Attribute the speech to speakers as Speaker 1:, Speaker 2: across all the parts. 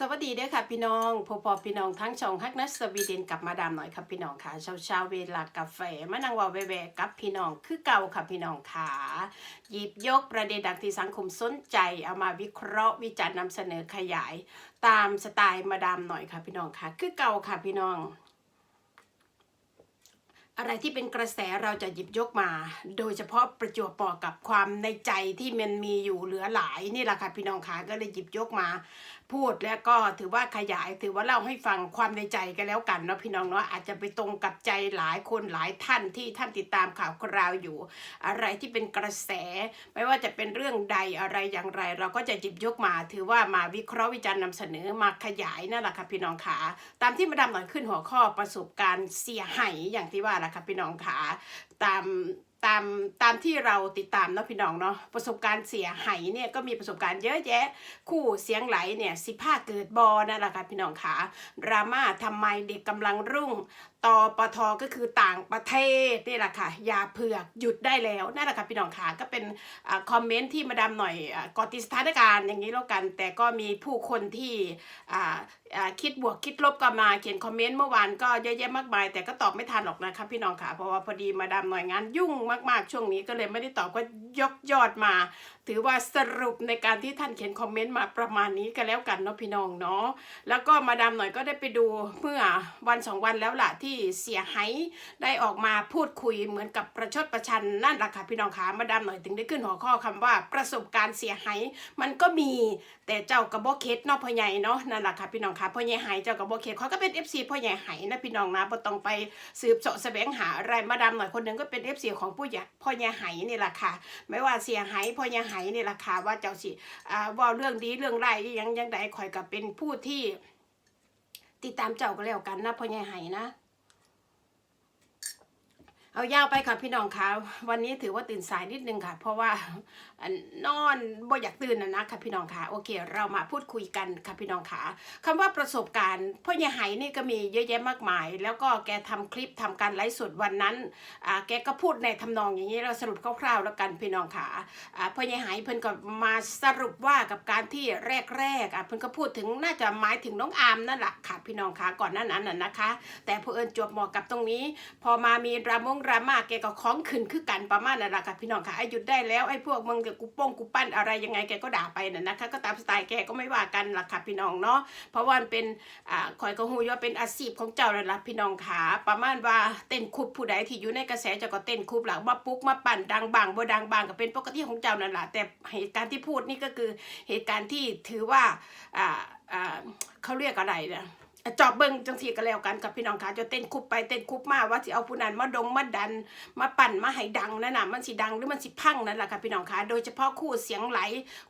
Speaker 1: สวัสดีเด้อค่ะพี่น้องพอพอพี่น้องทั้งช่องฮักนัสสวีเดนกลับมาดามหน่อยค่ะพี่น้องค่ะเช้าเช้าๆเวลากาแฟมานั่งว่าแวๆกับพี่น้องคือเก่าค่ะพี่น้องค่ะหยิบยกประเด็นดังที่สังคมสนใจเอามาวิเคราะห์วิจารณ์นำเสนอขยาย ตามสไตล์มาดามหน่อยค่ะพี่น้องค่ะ คือเก่าค่ะพี่น้อง อะไรที่เป็นกระแสเราจะหยิบยกมา โดยเฉพาะประจวบปอกับความในใจที่มันมีอยู่เหลือหลายนี่แหละค่ะพี่น้องคะก็เลยหยิบยกมา พูดแล้วก็ถือว่าขยายถือว่าเล่าให้ฟังความในใจกันแล้วกันเนาะพี่น้องเนาะอาจจะไปตรงกับใจหลายคนหลายท่านที่ท่านติดตามข่าวคราวอยู่ อะไรที่เป็นกระแส ไม่ว่าจะเป็นเรื่องใดอะไรอย่างไร เราก็จะหยิบยกมา ถือว่ามาวิเคราะห์วิจารณ์นำเสนอมาขยายนั่นแหละค่ะพี่น้องขาตามที่มาดามหน่อยขึ้นหัวข้อประสบการณ์เสียหายอย่างที่ว่าแหละคะพี่น้องขาตามตามตามที่เราติดตามเนาะพี่น้องเนาะประสบการณ์เสียหายเนี่ยก็มีประสบการณ์เยอะแยะ คู่เสียงไหลเนี่ยสิผ้าเกิดบอนั่นแหละค่ะพี่น้องขาดราม่าทำไมเด็กกำลังรุ่งตปทก็คือต่างประเทศนี่แหละค่ะยาเผือกหยุดได้แล้วนั่นแหละค่ะพี่น้องขาก็เป็นอคอมเมนต์ที่มาดามหน่อยอกอติสถานการณ์อย่างนี้แล้วกัน แต่ก็มีผู้คนที่คิดบวกคิดลบก็มาเขียนคอมเมนต์เมื่อวานก็เยอะแยะมากมาย แต่ก็ตอบไม่ทันหรอกนะคะพี่น้องค่ะเพราะว่าพอดีมาดามหน่อยงานยุ่งมากๆ ช่วงนี้ก็เลยไม่ได้ตอบก็ยกยอดมา ถือว่าสรุปในการที่ท่านเขียนคอมเมนต์มาประมาณนี้ก็แล้วกันเนาะพี่น้องเนาะแล้วก็มาดามหน่อยก็ได้ไปดูเมื่อวันสองวันแล้วล่ะที่เสียหายได้ออกมาพูดคุยเหมือนกับประชดประชันนั่นแหละค่ะพี่น้องคะมาดามหน่อยถึงได้ขึ้นหัวข้อคำว่าประสบการณ์เสียหายมันก็มีแต่เจ้ากระบอกเคสเนาะพ่อใหญ่เนาะนั่นแหละค่ะพี่น้องคะพ่อใหญ่หายเจ้ากระบอกเคสเขาก็เป็น FC พ่อใหญ่หายนะพี่น้องนะบ่ต้องไปสืบเสาะแสวงหาอะไรมาดามหน่อยคนหนึ่งก็เป็น FC ของผู้ใหญ่พ่อใหญ่หายนี่แหละค่ะไม่ว่าเสียหายพ่อใหญ่หายนี่แหละค่ะว่าเจ้าสิอ่าว่าเรื่องดีเรื่องไรายยังยังใดคอยกับเป็นผู้ที่ติดตามเจ้าก็แล้วกันนะพ่อใหญ่ไหนะ เอายาวไปค่ะพี่น้องคะวันนี้ถือว่าตื่นสายนิดนึงค่ะ เพราะว่านอนบ่อยากตื่นนะนะค่ะพี่น้องคะโอเค เรามาพูดคุยกันค่ะพี่น้องคะคำว่าประสบการณ์พ่อใหญ่ไหนี่ก็มีเยอะแยะมากมาย แล้วก็แกทำคลิปทำการไลฟ์สดวันนั้นอ่าแกก็พูดในทำนองอย่างนี้เราสรุปคร่าวๆแล้วกันพี่น้องค่ะอ่าพ่อใหญ่ไหเพิ่นก็มาสรุปว่ากับการที่แรกๆอะเพิ่นก็พูดถึงน่าจะหมายถึงน้องอามนั่นแหละค่ะพี่น้องค่ะก่อนหน้านั้นน่ะนะคะ แต่พอเอิญจวบหมาะกับตรงนี้ พอมามีดรามงดราม่าแกก็คล้องขึ้นคือกันประมาณนั่นแหละค่ะพี่น้องค่ะไอ้หยุดได้แล้วไอ้พวกมึงกับกูป้องกูปั้นอะไรยังไงแกก็ด่าไปน่ะนะคะ ก็ตามสไตล์แกก็ไม่ว่ากันล่ะค่ะพี่น้องเนาะเพราะว่ามันเป็นอ่าคอยก็ฮู้อยู่ว่าเป็นอาชีพของเจ้านั่นล่ะพี่น้องค่ะประมาณว่าเต้นคุบผู้ใดที่อยู่ในกระแสเจ้าก็เต้นคุบหลังมาปุ๊กมาปั่นดังบางบ่ดังบางก็เป็นปกติของเจ้านั่นแหละแต่เหตุการณ์ที่พูดนี่ก็คือเหตุการณ์ที่ถือว่าอ่าอ่าเขาเรียกอะไรเนี่ย จอบเบิ้งจังสีก็แล้วกันกับพี่น้องคะจะเต้นคุบไปเต้นคุบมาว่าสิเอาผู้นั้นมาดงมาดัน มาปั่นมาให้ดังนั่นน่ะมันสิดังหรือมันสิพังนั่นแหละค่ะพี่น้องคะโดยเฉพาะคู่เสียงไหล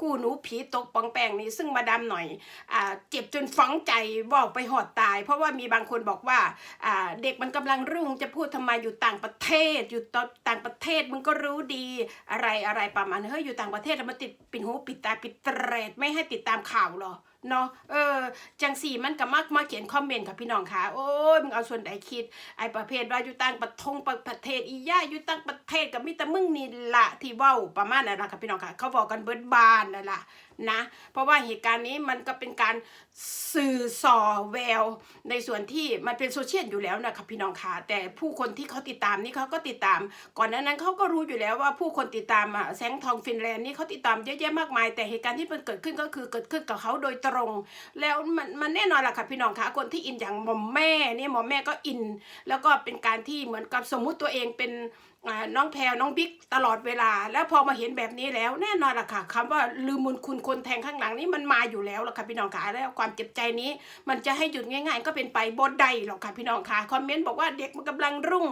Speaker 1: คู่หนูผีตกปองแปงนี้ซึ่งมาดามหน่อยอ่าเจ็บจนฝังใจบอกไปหอดตาย เพราะว่ามีบางคนบอกว่าอ่าเด็กมันกำลังรุ่งจะพูดทำไมอยู่ต่างประเทศ อยู่ต่างประเทศมึงก็รู้ดีอะไรอะไรประมาณเฮ้ยอยู่ต่างประเทศแล้วมาติดปิดหูปิดตาปิดเตรดไม่ให้ติดตามข่าวหรอ เนาะเออ จังสี่มันก็มักมาเขียนคอมเมนต์ค่ะพี่น้องค่ะ โอ้ยมึงเอาส่วนใดคิด ไอ้ประเภทว่าอยู่ตั้งประทงประเทศอีย่าอยู่ตั้งประเทศกับมิตรมึงนี่ละที่เว้าประมาณนั้นละค่ะพี่น้องค่ะ เขาบอกกันเบิดบานนั่นละนะ เพราะว่าเหตุการณ์นี้มันก็เป็นการสื่อส่อแวว ในส่วนที่มันเป็นโซเชียลอยู่แล้วนะคะพี่น้องค่ะแต่ผู้คนที่เขาติดตามนี่เขาก็ติดตาม ก่อนหน้านั้นเขาก็รู้อยู่แล้วว่าผู้คนติดตามแสงทองฟินแลนด์นี่เขาติดตามเยอะแยะมากมาย แต่เหตุการณ์ที่มันเกิดขึ้นก็คือเกิดขึ้นกับเขาโดยตรง แล้วมันมันแน่นอนแหละค่ะพี่น้องคะคนที่อินอย่างหมอมแม่นี่หมอมแม่ก็อิน แล้วก็เป็นการที่เหมือนกับสมมุติตัวเองเป็น น้องแพรน้องบิ๊กตลอดเวลา แล้วพอมาเห็นแบบนี้แล้วแน่นอนล่ะค่ะคำว่าลืมมุนคุณคนแทงข้างหลังนี่มันมาอยู่แล้วล่ะค่ะพี่น้องคะแล้วความเจ็บใจนี้ มันจะให้หยุดง่าย ๆ ก็เป็นไปบนใดหรอกค่ะพี่น้องค่ะคอมเมนต์บอกว่าเด็กมันกำลังรุ่ง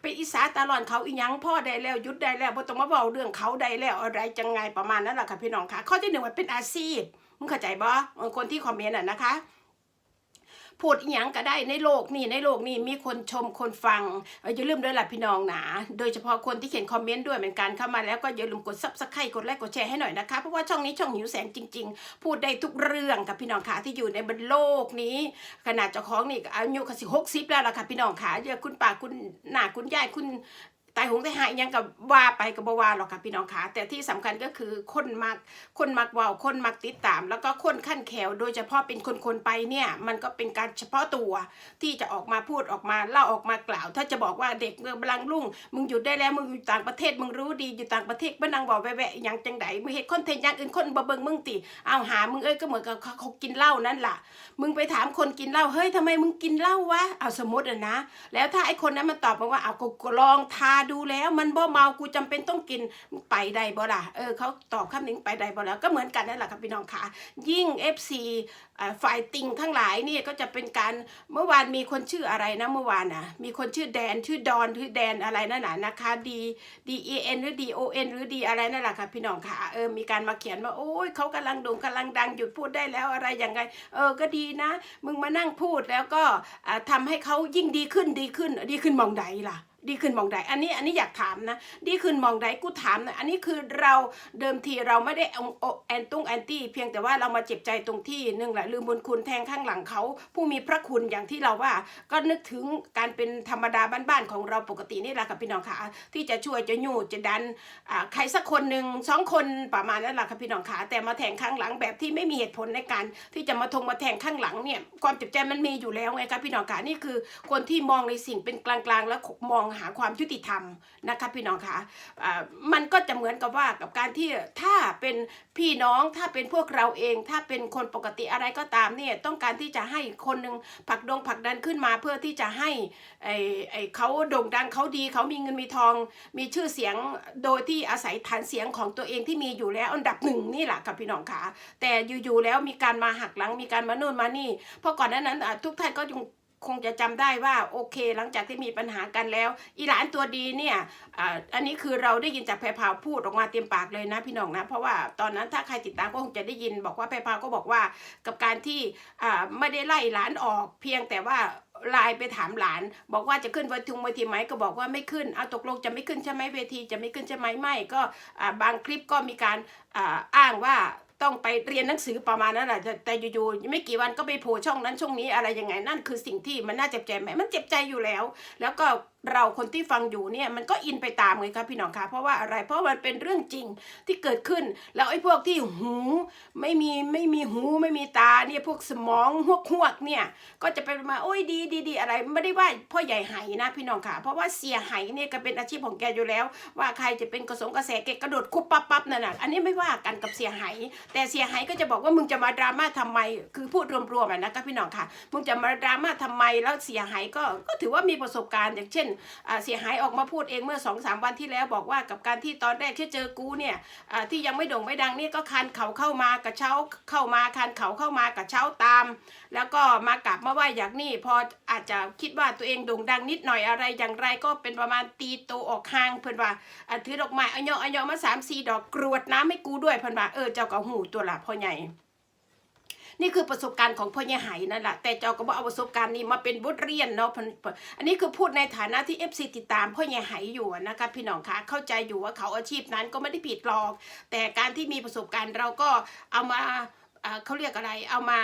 Speaker 1: ไปอีสาตาลอนเขาอีหยังพ่อได้แล้วหยุดได้แล้วบ่ต้องมาเว้าเรื่องเขาได้แล้วอะไรจังไงประมาณนั้นแหละค่ะพี่น้องค่ะข้อที่หนึ่งมันเป็นอาชีพมึงเข้าใจบ่เออคนที่คอมเมนต์อะนะคะ พูดอหยังก็ได้ในโลกนี่ในโลกนี่มีคนชมคนฟังอย่าลืมด้วยล่ะพี่น้องนะโดยเฉพาะคนที่เขียนคอมเมนต์ด้วยเหมือนกันเข้ามาแล้วก็อย่าลืมกดซับสไครต์กดไลค์กดแชร์ให้หน่อยนะคะเพราะว่าช่องนี้ช่องหิวแสงจริง ๆ พูดได้ทุกเรื่องกับพี่น้องค่ะที่อยู่ในบนโลกนี้ ขนาดเจ้าของนี่ก็อายุก็สิหกสิบแล้วล่ะค่ะพี่น้องค่ะเดี๋ยวคุณป้าคุณหน้าคุณยายคุณ ตายหงตายหายยังกับว่าไปกับบว่าหรอกค่ะพี่น้องคะแต่ที่สำคัญก็คือคนมักคนมักว่าคนมักติดตาม แล้วก็คนขั้นแขวโดยเฉพาะเป็นคนๆไปเนี่ยมันก็เป็นการเฉพาะตัวที่จะออกมาพูดออกมาเล่าออกมากล่าว ถ้าจะบอกว่าเด็กเมืองบลังลุ่งมึงหยุดได้แล้วมึงอยู่ต่างประเทศมึงรู้ดีอยู่ต่างประเทศบ้านังบอกแวะๆย่างจังไดมึงเห็นคนเทนต์อย่างอื่นคนบ่เบิ่งมึงติเอาหามึงเอ้ยก็เหมือนกับเขากินเหล้านั่นล่ะ มึงไปถามคนกินเหล้าเฮ้ยทำไมมึงกินเหล้าวะเอาสมมติอะนะ แล้วถ้าไอ้คนนั้นมันตอบมาว่าเอากูลองทานดูแล้วมันบ่เมากูจำเป็นต้องกินไปได้บ่ล่ะเออเขาตอบคำนี้ไปได้บ่แล้วก็เหมือนกันนั่นแหละครับพี่น้องค่ะ ยิ่ง FC ฝ่ายติงทั้งหลายนี่ก็จะเป็นการเมื่อวานมีคนชื่ออะไรนะเมื่อวานน่ะ มีคนชื่อแดนชื่อดอนชื่อแดนอะไรนั่นน่ะนะคะ D D E N หรือ D O N หรือ D อะไรนั่นแหละค่ะพี่น้องค่ะเออมีการมาเขียนว่าโอ้ยเขากำลังโด่งกำลังดังหยุดพูดได้แล้วอะไรอย่างไง เออก็ดีนะ มึงมานั่งพูดแล้วก็ทำาให้เขายิ่งดีขึ้นดีขึ้นดีขึ้นมองใดล่ะ ดีขึ้นมองใดอันนี้อันนี้อยากถามนะดีขึ้นมองใดกูถามนะอันนี้คือเราเดิมทีเราไม่ได้อาเอาแอนตุ้งแอนตี้เพียงแต่ว่าเรามาเจ็บใจตรงที่หนึ่งแหละลืมบุญคุณแทงข้างหลังเขาผู้มีพระคุณอย่างที่เราว่า ก็นึกถึงการเป็นธรรมดาบ้านๆของเราปกตินี่แหละค่ะพี่น้องค่ะที่จะช่วยจะยู่จะดันอ่าใครสักคนหนึ่งสองคนประมาณนั้นแหละค่ะพี่น้องขาแต่มาแทงข้างหลังแบบที่ไม่มีเหตุผลในการ ที่จะมาทงมาแทงข้างหลังเนี่ยความเจ็บใจมันมีอยู่แล้วไงครับพี่น้องขานี่คือคนที่มองในสิ่งเป็นกลางๆ แล้วมองหาความยุติธรรมนะคะพี่น้องขาอ่ามันก็จะเหมือนกับว่ากับการที่ถ้าเป็นพี่น้องถ้าเป็นพวกเราเอง ถ้าเป็นคนปกติอะไรก็ตามเนี่ยต้องการที่จะให้คนหนึ่งผักดงผักดันขึ้นมาเพื่อที่จะให้ไอ้ไอ้เขาโด่งดังเขาดีเขามีเงินมีทอง มีชื่อเสียงโดยที่อาศัยฐานเสียงของตัวเองที่มีอยู่แล้วอันดับหนึ่งนี่แหละค่ะพี่น้องขาแต่อยู่ๆแล้วมีการมาหักหลังมีการมาโน่นมานี่เพราะก่อนหน้านั้นทุกท่านก็ยัง คงจะจำได้ว่าโอเค หลังจากที่มีปัญหากันแล้ว อีหลานตัวดีเนี่ยอ่าอันนี้คือเราได้ยินจากแพรพาวพูดออกมาเต็มปากเลยนะพี่น้องนะ เพราะว่าตอนนั้นถ้าใครติดตามก็คงจะได้ยิน บอกว่าแพรพาวก็บอกว่ากับการที่อ่าไม่ได้ไล่หลานออก เพียงแต่ว่าไลน์ไปถามหลาน บอกว่าจะขึ้นเวทีเวทีไหมก็บอกว่าไม่ขึ้นเอาตกลงจะไม่ขึ้นใช่ไหมเวทีจะไม่ขึ้นใช่ไหมไม่ก็อ่าบางคลิปก็มีการอ่าอ้างว่า ต้องไปเรียนหนังสือประมาณนั้นแหละแต่อยู่ๆไม่กี่วันก็ไปโผล่ช่องนั้นช่องนี้อะไรยังไงนั่นคือสิ่งที่มันน่าเจ็บใจไหมมันเจ็บใจอยู่แล้ว แล้วก็ เราคนที่ฟังอยู่เนี่ยมันก็อินไปตามไงครับพี่น้องคะเพราะว่าอะไรเพราะมันเป็นเรื่องจริงที่เกิดขึ้น แล้วไอ้พวกที่หูไม่มีไม่มีหูไม่มีตาเนี่ยพวกสมองหวกหวกๆเนี่ยก็จะไปมาโอ้ยดีดีดีอะไรไม่ได้ว่าพ่อใหญ่ไหนะพี่น้องค่ะเพราะว่าเสียไหเนี่ยก็เป็นอาชีพของแกอยู่แล้ว ว่าใครจะเป็นกระสงกระแสแกกระโดดคุบปั๊บปั๊บนั่นน่ะอันนี้ไม่ว่ากันกับเสียไหแต่เสียไหก็จะบอกว่ามึงจะมาดราม่าทำไมคือพูดรวมๆอะนะครับพี่น้องค่ะมึงจะมาดราม่าทำไมแล้วเสียหายก็ก็ถือว่ามีประสบการณ์อย่างเช่นเสียหายออกมาพูดเองเมื่อสองสามวันที่แล้วบอกว่ากับการที่ตอนแรกที่เจอกูเนี่ยที่ยังไม่โด่งไม่ดังเนี่ยก็คานเขาเข้ามากระเช้าเข้ามาคานเขาเข้ามากระเช้าตาม แล้วก็มากราบมาไหวอย่างนี้พออาจจะคิดว่าตัวเองโด่งดังนิดหน่อยอะไรอย่างไรก็เป็นประมาณตีโตออกห่างเพิ่อนว่าถือดอกไม้เอายอเอายอมาสามสี่ดอกกรวดน้ำให้กูด้วยเพิ่อนว่าเออเจ้าก็หูตัวละพ่อใหญ่ นี่คือประสบการณ์ของพ่อใหญ่ไหนั่นแหละแต่เจ้าก็บอกเอาประสบการณ์นี้มาเป็นบทเรียนเนาะพันอันนี้คือพูดในฐานะที่เอฟซีติดตามพ่อใหญ่ไหอยู่นะคะพี่น้องคะเข้าใจอยู่ว่าเขาอาชีพนั้นก็ไม่ได้ผิดหรอก แต่การที่มีประสบการณ์เราก็เอามาเขาเรียกอะไรเอามา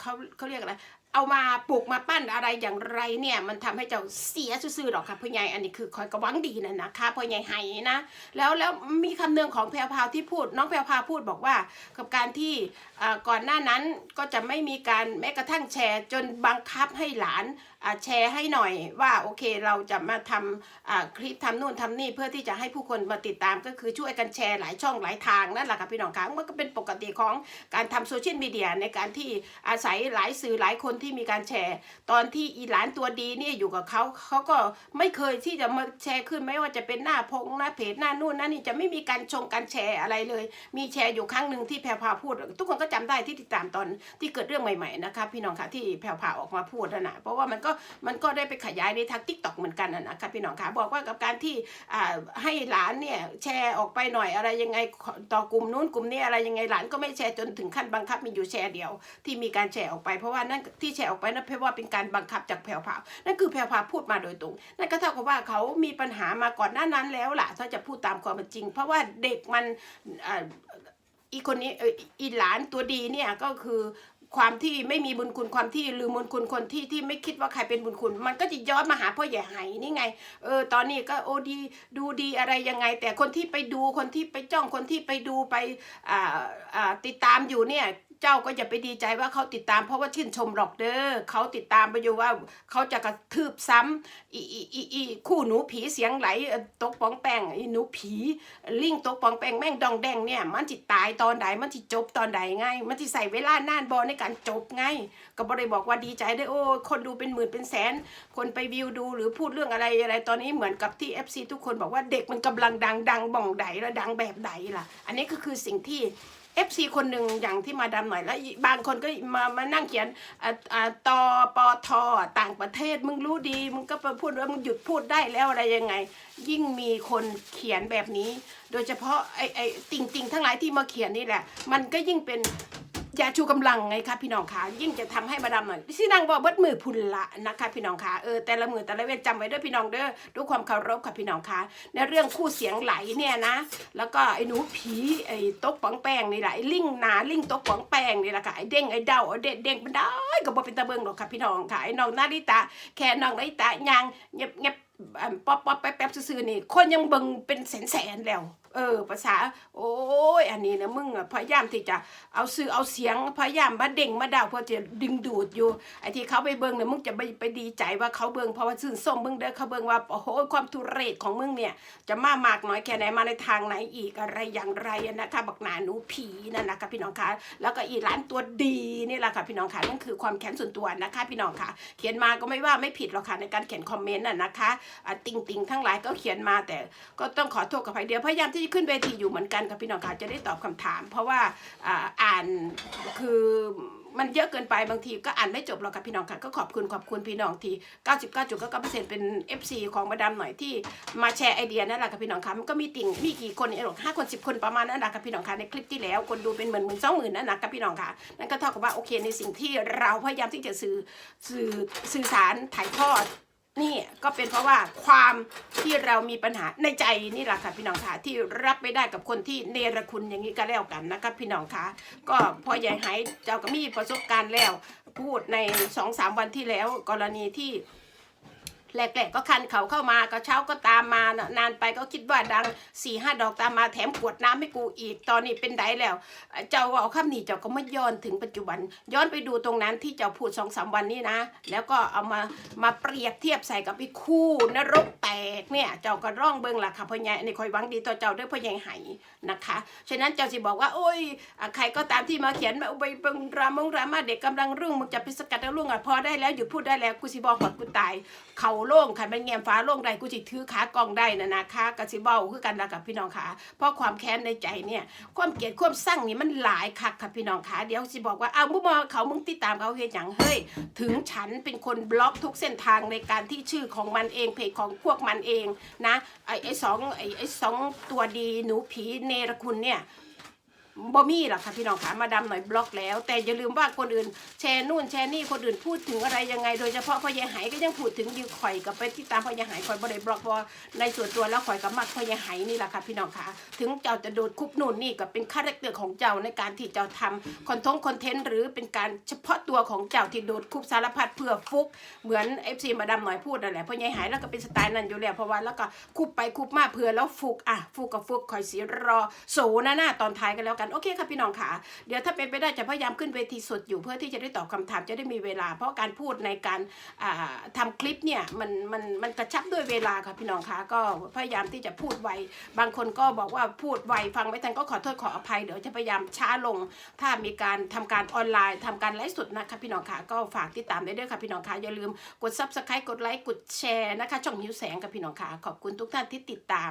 Speaker 1: เขาเขาเรียกอะไร เอามาปลูกมาปั้นอะไรอย่างไรเนี่ย มันทำให้เจ้าเสียซื่อๆหรอกค่ะพ่อใหญ่อันนี้คือคอยกระวังดีนะนะคะพ่อใหญ่ไหนะ แล้วแล้วมีคำเนืองของแพรวพาวที่พูด น้องแพรวพาวพูดบอกว่า กับการที่อ่าก่อนหน้านั้นก็จะไม่มีการแม้กระทั่งแชร์ จนบังคับให้หลาน แชร์ให้หน่อยว่าโอเคเราจะมาทำคลิปทำนู่นทำนี่เพื่อที่จะให้ผู้คนมาติดตามก็คือช่วยกันแชร์หลายช่องหลายทางนั่นแหละค่ะพี่น้องคะมันก็เป็นปกติของการทำโซเชียลมีเดียในการที่อาศัยหลายสื่อหลายคนที่มีการแชร์ ตอนที่อีหลานตัวดีเนี่ยอยู่กับเขาเขาก็ไม่เคยที่จะมาแชร์ขึ้นไม่ว่าจะเป็นหน้าพงหน้าเพจหน้านู่นน้านี่จะไม่มีการชงการแชร์อะไรเลย มีแชร์อยู่ครั้งหนึ่งที่แพรพาพูด ทุกคนก็จำได้ที่ติดตามตอนที่เกิดเรื่องใหม่ ๆนะคะ พี่น้องคะที่แพรพาออกมาพูดนะนะเพราะว่ามันก็มันก็ได้ไปขยายในทางทิกตอกเหมือนกันนะนะคะพี่น้องคะบอกว่ากับการที่ให้หลานเนี่ยแชร์ออกไปหน่อยอะไรยังไงต่อกลุ่มนู้นกลุ่มนี้อะไรยังไงหลานก็ไม่แชร์จนถึงขั้นบังคับมีอยู่แชร์เดียว ที่มีการแชร์ออกไปเพราะว่านั่นที่แชร์ออกไปนั่นเพราะว่าเป็นการบังคับจากแพรวพานั่นคือแพรวพาพูดมาโดยตรงนั่นก็เท่ากับว่าเขามีปัญหามาก่อนหน้านั้นแล้วล่ะถ้าจะพูดตามความเป็นจริง เพราะว่าเด็กมันอีคนนี้อีหลานตัวดีเนี่ยก็คือ ความที่ไม่มีบุญคุณความที่ลืมบุญคุณคนที่ที่ไม่คิดว่าใครเป็นบุญคุณ มันก็จะย้อนมาหาพ่อใหญ่ไหนี่ไงเออตอนนี้ก็โอ้ดีดูดีอะไรยังไง แต่คนที่ไปดูคนที่ไปจ้องคนที่ไปดูไปอ่าอ่าติดตามอยู่เนี่ย เจ้าก็อย่าไปดีใจว่าเขาติดตามเพราะว่าชื่นชมหรอกเด้อเขาติดตามไปอยู่ว่าเขาจะกระทืบซ้ำอีอีอีอีคู่หนูผีเสียงไหลตกปองแป้งอีหนูผีลิงตกปองแป้งแม่งดองแดงเนี่ย มันจิตายตอนใดมันจิจบตอนใดไง มันจิใส่เวลานานบอในการจบไง ก็บ่ได้บอกว่าดีใจได้โอ้คนดูเป็นหมื่นเป็นแสน คนไปวิวดูหรือพูดเรื่องอะไรอะไรตอนนี้เหมือนกับที่ FC ทุกคนบอกว่าเด็กมันกำลังดังดังบ่องใดแล้วดังแบบใดล่ะ อันนี้ก็คือสิ่งที่ FC คนหนึ่งอย่างที่มาดำหน่อยแล้วบางคนก็มามานั่งเขียนอ่าอ่าตอปอทต่างประเทศมึงรู้ดีมึงก็ไปพูดว่ามึงหยุดพูดได้แล้วอะไรยังไง ยิ่งมีคนเขียนแบบนี้ โดยเฉพาะไอ้ไอ้ติ่งติ่งๆทั้งหลายที่มาเขียนนี่แหละ มันก็ยิ่งเป็น ยาชูกำลังไงคะพี่น้องคะยิ่งจะทำให้มาดำหน่อยพี่นางบอกเบิดมือพุนละนะคะพี่น้องคะเออแต่ละมือแต่ละเวทจำไว้ด้วยพี่น้องเด้อด้วยความเคารพค่ะพี่น้องคะในเรื่องคู่เสียงไหลเนี่ยนะ แล้วก็ไอ้หนูผีไอ้ตกปังแป้งนี่แหละไอ้ลิงนาลิงตกปังแป้งนี่แหละค่ะไอ้เด้งไอ้เดาไอ้เด็ดเด้งมันได้ก็บ่เป็นตะเบิงหรอกค่ะพี่น้องค่ะไอ้น้องนาริตะแค่น้องนาริตะยังเงียบเงียบ ป๊อปป๊อปแป๊บแป๊บซื่อๆนี่ คนยังเบิ่งเป็นแสนแสนๆแล้ว เออ ภาษา โอ้ย อันนี้นะมึงอะพยายามที่จะเอาซื้อเอาเสียงพยายามมาเด้งมาดาวเพื่อจะดึงดูดอยู่ ไอ้ที่เขาไปเบิ่งเนี่ยมึงจะไปไปดีใจว่าเขาเบิ่งเพราะว่าซื่นส้มมึงเด้อเขาเบิ่งว่าโอ้โหความทุเรศของมึงเนี่ย จะมามากน้อยแค่ไหนมาในทางไหนอีกอะไรอย่างไรอะนะคะบักหนาหนูผีนั่นนะคะพี่น้องคะแล้วก็อีร้านตัวดีนี่แหละค่ะพี่น้องคะนั่นคือความแค้นส่วนตัวนะคะ พี่น้องค่ะเขียนมาก็ไม่ว่าไม่ผิดหรอกค่ะในการเขียนคอมเมนต์น่ะนะคะติงติงทั้งหลายก็เขียนมาแต่ก็ต้องขอโทษกับใครเดียวพยายามที่จะขึ้นเวทีอยู่เหมือนกันกับพี่น้องค่ะจะได้ตอบคำถาม เพราะว่าอ่าอ่านคือมันเยอะเกินไปบางทีก็อ่านไม่จบหรอกค่ะพี่น้องค่ะก็ขอบคุณขอบคุณพี่น้องที่99.99%เป็น FC ของมาดามหน่อยที่มาแชร์ไอเดียนั่นแหละค่ะพี่น้องค่ะมันก็มีติ่งมีกี่คนเนี่ยหรอกห้าคนสิบคนประมาณนั้นแหละค่ะพี่น้องค่ะในคลิปที่แล้วคนดูเป็นหมื่นหมื่นสองหมื่นนั่นนะคะพี่น้องค่ะนั่นก็เท่ากับว่าโอเคในสิ่งที่เราพยายามที่จะสื่อสื่อสื่อสารถ่ายทอด นี่ก็เป็นเพราะว่าความที่เรามีปัญหาในใจนี่แหละค่ะพี่น้องค่ะที่รับไม่ได้กับคนที่เนรคุณอย่างนี้ก็แล้วกันนะคะพี่น้องค่ะก็พอใหญ่หายเจ้าก็มีประสบการณ์แล้ว พูดในสองสามวันที่แล้วกรณีที่ แหลกๆก็คันเขาเข้ามาก็เช้าก็ตามมาน่ะนานไปก็คิดว่าดังสี่ห้าดอกตามมาแถมขวดน้ำให้กูอีกตอนนี้เป็นไดแล้ว เจ้าเอาคำนี้เจ้าก็ไม่ย้อนถึงปัจจุบัน ย้อนไปดูตรงนั้นที่เจ้าพูดสองสามวันนี้นะ แล้วก็เอามามาเปรียบเทียบใส่กับไอ้คู่นรกแตกเนี่ยเจ้าก็ร่องเบิ่งล่ะค่ะพ่อใหญ่ในคอยหวังดีต่อเจ้าด้วยพ่อใหญ่ไห้นะคะฉะนั้นเจ้าสิบอกว่าโอ้ยใครก็ตามที่มาเขียนมาไปเป็นดรามงรามาเด็กกำลังรุ่งมึงจะไปสกัดเอารุ่งอะพอได้แล้วหยุดพูดได้แล้วกูสิบอกหอดกูตายเขาโล่งขันเป็นแงมฟ้าโล่งได้กูจิถือขากองได้นะนะคะกระสิเบาคือกันนะกับพี่น้องค่ะเพราะความแค้นในใจเนี่ยความเกลียดความสั่งนี่มันหลายคักค่ะพี่น้องค่ะเดี๋ยวสิบอกว่าเอามุมมองเขามึงติดตามเขาเฮ็ดหยังเฮ้ยถึงฉันเป็นคนบล็อกทุกเส้นทางในการที่ชื่อของมันเองเพจของพวกมันเองนะไอ้ไอ้สองไอ้ไอ้สองตัวดีหนูผีเนรคุณเนี่ย บ่มีหรอกค่ะพี่น้องค่ะมาดำหน่อยบล็อกแล้ว แต่อย่าลืมว่าคนอื่นแชร์นู่นแชร์นี่คนอื่นพูดถึงอะไรยังไง โดยเฉพาะพ่อใหญ่ไหก็ยังพูดถึงยืข่อยกับไปที่ตามพ่อใหญ่ไหข่อยบ่ได้บล็อกบ่ในส่วนตัวแล้วข่อยกับมักพ่อใหญ่ไหนี่แหละค่ะพี่น้องค่ะถึงเจ้าจะโดนคุบนู่นนี่ก็เป็นคาแรคเตอร์ของเจ้าในการที่เจ้าทำคอนทงคอนเทนต์หรือเป็นการเฉพาะตัวของเจ้าที่โดนคุบสารพัดเพื่อฟุก เหมือน FC มาดำหน่อยพูดนั่นแหละพ่อใหญ่ไหแล้วก็เป็นสไตล์นั้นอยู่แล้วเพราะว่าแล้วก็คุบไปคุบมาเพื่อแล้วฟุกอะฟุกกับฟุกคอยสีรอโสนะหน้าตอนท้ายกันแล้วกันโอเคค่ะพี่น้องค่ะเดี๋ยวถ้าเป็นไปได้จะพยายามขึ้นเวทีสดอยู่เพื่อที่จะได้ตอบคำถามจะได้มีเวลา เพราะการพูดในการอ่าทำคลิปเนี่ยมันมันมันกระชับด้วยเวลาค่ะพี่น้องค่ะก็พยายามที่จะพูดไวบางคนก็บอกว่าพูดไวฟังไม่ทันก็ขอโทษขออภัยเดี๋ยวจะพยายามช้าลง ถ้ามีการทำการออนไลน์ทำการไลฟ์สดนะคะพี่น้องค่ะก็ฝากติดตามได้ด้วยค่ะพี่น้องค่ะอย่าลืมกด subscribe กดไลค์กดแชร์นะคะช่องหิวแสงกับพี่น้องค่ะขอบคุณทุกท่านที่ติดตาม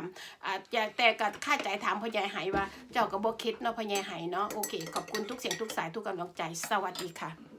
Speaker 1: แต่ก็ค่าใจถามพ่อใหญ่ไหว่าเจ้าก็บ่คิดเนาะพ่อใหญ่เนาะโอเค ขอบคุณทุกเสียงทุกสายทุกกำลังใจ สวัสดีค่ะ